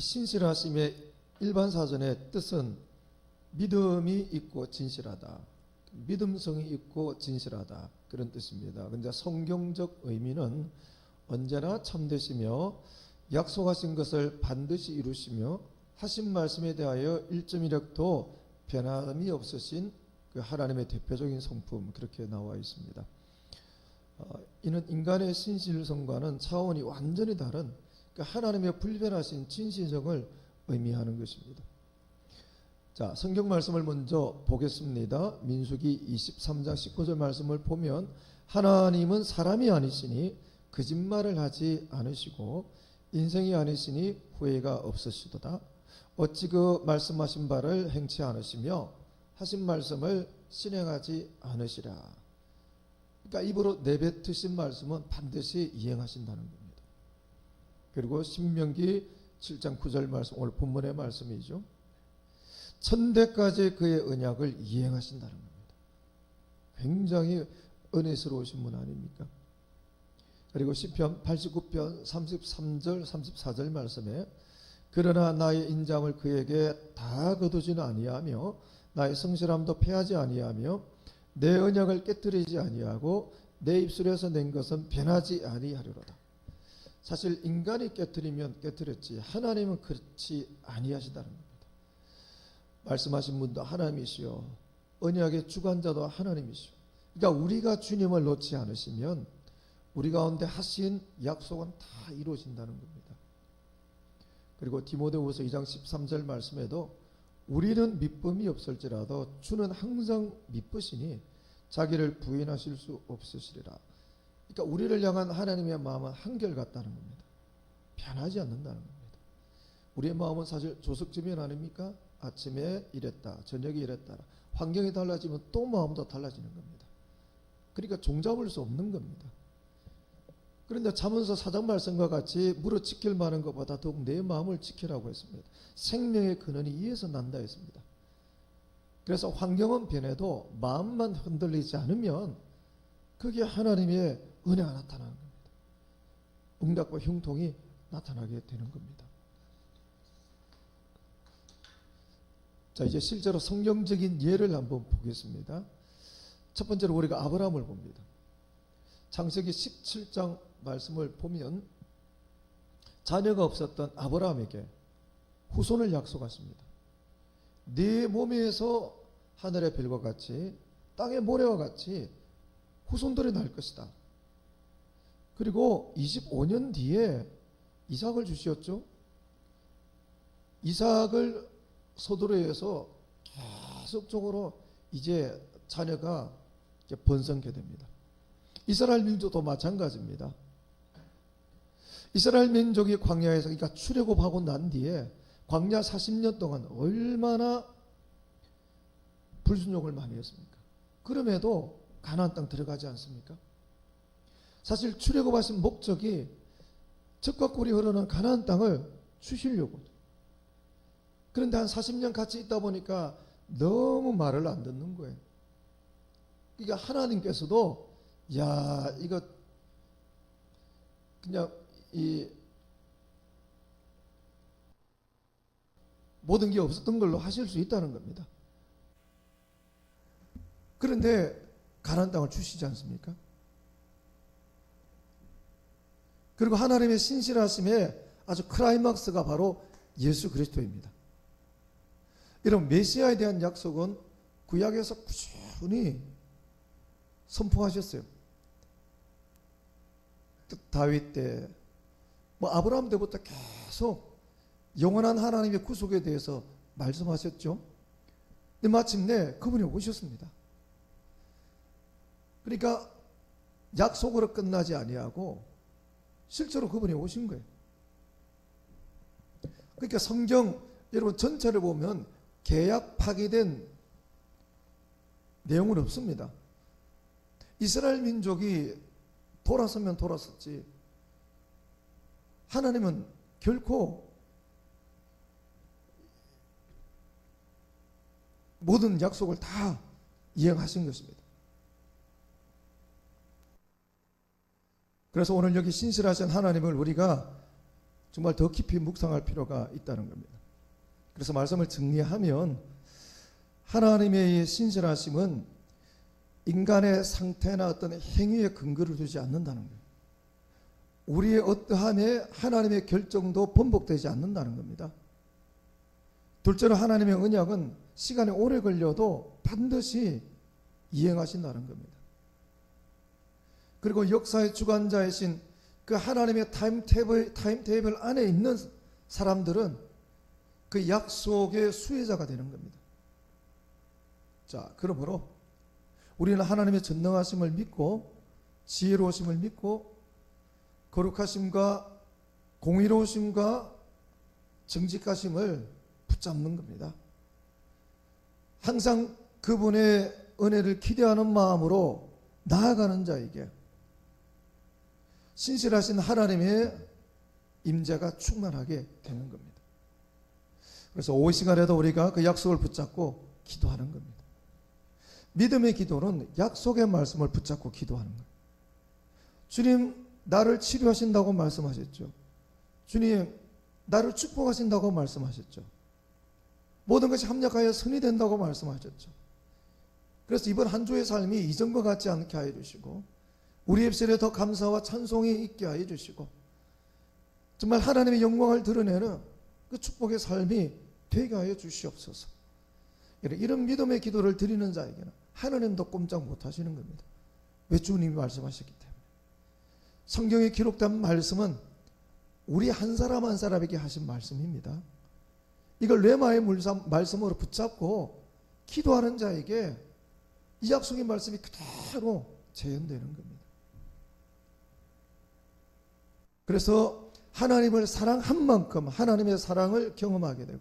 이 신실하심의 일반 사전의 뜻은 믿음이 있고 진실하다. 믿음성이 있고 진실하다. 그런 뜻입니다. 근데 성경적 의미는 언제나 참되시며 약속하신 것을 반드시 이루시며 하신 말씀에 대하여 일점이력도 변함이 없으신 그 하나님의 대표적인 성품 그렇게 나와 있습니다. 어, 이는 인간의 신실성과는 차원이 완전히 다른 그 하나님의 불변하신 진실성을 의미하는 것입니다. 자, 성경 말씀을 먼저 보겠습니다. 민수기 23장 19절 말씀을 보면 하나님은 사람이 아니시니 거짓말을 하지 않으시고 인생이 아니시니 후회가 없으시도다. 어찌 그 말씀하신 바를 행치 않으시며 하신 말씀을 실행하지 않으시라. 그러니까 입으로 내뱉으신 말씀은 반드시 이행하신다는 겁니다. 그리고 신명기 7장 9절 말씀 오늘 본문의 말씀이죠. 천대까지 그의 언약을 이행하신다는 겁니다. 굉장히 은혜스러우신 분 아닙니까? 그리고 시편 89편 33절 34절 말씀에 그러나 나의 인장을 그에게 다 거두지는 아니하며 나의 성실함도 패하지 아니하며 내 언약을 깨뜨리지 아니하고 내 입술에서 낸 것은 변하지 아니하리로다. 사실 인간이 깨뜨리면 깨뜨렸지 하나님은 그렇지 아니하시다는 겁니다. 말씀하신 분도 하나님이시요 언약의 주관자도 하나님이시요. 그러니까 우리가 주님을 놓지 않으시면 우리 가운데 하신 약속은 다 이루어진다는 겁니다. 그리고 디모데후서 2장 13절 말씀에도 우리는 믿음이 없을지라도 주는 항상 믿으시니 자기를 부인하실 수 없으시리라. 그러니까 우리를 향한 하나님의 마음은 한결같다는 겁니다. 변하지 않는다는 겁니다. 우리의 마음은 사실 조석지면 아닙니까? 아침에 이랬다, 저녁에 이랬다. 환경이 달라지면 또 마음도 달라지는 겁니다. 그러니까 종잡을 수 없는 겁니다. 그런데 자문서 사장 말씀과 같이 물어 지킬 만한 것보다 더욱 내 마음을 지키라고 했습니다. 생명의 근원이 이에서 난다 했습니다. 그래서 환경은 변해도 마음만 흔들리지 않으면 그게 하나님의 은혜가 나타나는 겁니다. 응답과 형통이 나타나게 되는 겁니다. 자, 이제 실제로 성경적인 예를 한번 보겠습니다. 첫 번째로 우리가 아브라함을 봅니다. 창세기 17장 말씀을 보면 자녀가 없었던 아브라함에게 후손을 약속하십니다. 네 몸에서 하늘의 별과 같이 땅의 모래와 같이 후손들이 날 것이다. 그리고 25년 뒤에 이삭을 주셨죠. 이삭을 서두르 해서 계속적으로 이제 자녀가 이제 번성게 됩니다. 이스라엘 민족도 마찬가지입니다. 이스라엘 민족이 광야에서 그러니까 출애굽하고 난 뒤에 광야 40년 동안 얼마나 불순종을 많이 했습니까? 그럼에도 가나안 땅 들어가지 않습니까? 사실 출애굽하신 목적이 적과 꿀이 흐르는 가나안 땅을 주시려고. 그런데 한 40년 같이 있다 보니까 너무 말을 안 듣는 거예요. 그러니까 하나님께서도 야 이거 그냥 이 모든 게 없었던 걸로 하실 수 있다는 겁니다. 그런데 가나안 땅을 주시지 않습니까? 그리고 하나님의 신실하심의 아주 크라이막스가 바로 예수 그리스도입니다. 이런 메시아에 대한 약속은 구약에서 꾸준히 선포하셨어요. 다윗 때, 뭐 아브라함 때부터 계속 영원한 하나님의 구속에 대해서 말씀하셨죠. 근데 마침내 그분이 오셨습니다. 그러니까 약속으로 끝나지 아니하고 실제로 그분이 오신 거예요. 그러니까 성경 여러분 전체를 보면 계약 파기된 내용은 없습니다. 이스라엘 민족이 돌아서면 돌아섰지. 하나님은 결코 모든 약속을 다 이행하신 것입니다. 그래서 오늘 여기 신실하신 하나님을 우리가 정말 더 깊이 묵상할 필요가 있다는 겁니다. 그래서 말씀을 정리하면 하나님의 이 신실하심은 인간의 상태나 어떤 행위에 근거를 두지 않는다는 거예요. 우리의 어떠함에 하나님의 결정도 번복되지 않는다는 겁니다. 둘째로 하나님의 언약은 시간이 오래 걸려도 반드시 이행하신다는 겁니다. 그리고 역사의 주관자이신 그 하나님의 타임테이블, 타임테이블 안에 있는 사람들은 그 약속의 수혜자가 되는 겁니다. 자, 그러므로 우리는 하나님의 전능하심을 믿고 지혜로우심을 믿고 거룩하심과 공의로우심과 정직하심을 붙잡는 겁니다. 항상 그분의 은혜를 기대하는 마음으로 나아가는 자에게 신실하신 하나님의 임재가 충만하게 되는 겁니다. 그래서 오후 시간에도 우리가 그 약속을 붙잡고 기도하는 겁니다. 믿음의 기도는 약속의 말씀을 붙잡고 기도하는 거예요. 주님, 나를 치료하신다고 말씀하셨죠. 주님, 나를 축복하신다고 말씀하셨죠. 모든 것이 합력하여 선이 된다고 말씀하셨죠. 그래서 이번 한 주의 삶이 이전과 같지 않게 하여 주시고 우리 입술에 더 감사와 찬송이 있게 하여 주시고 정말 하나님의 영광을 드러내는 그 축복의 삶이 되게 하여 주시옵소서. 이런 믿음의 기도를 드리는 자에게는 하나님도 꼼짝 못 하시는 겁니다. 왜 주님이 말씀하셨기 때문에. 성경에 기록된 말씀은 우리 한 사람 한 사람에게 하신 말씀입니다. 이걸 레마의 말씀으로 붙잡고 기도하는 자에게 이 약속의 말씀이 그대로 재현되는 겁니다. 그래서 하나님을 사랑한 만큼 하나님의 사랑을 경험하게 되고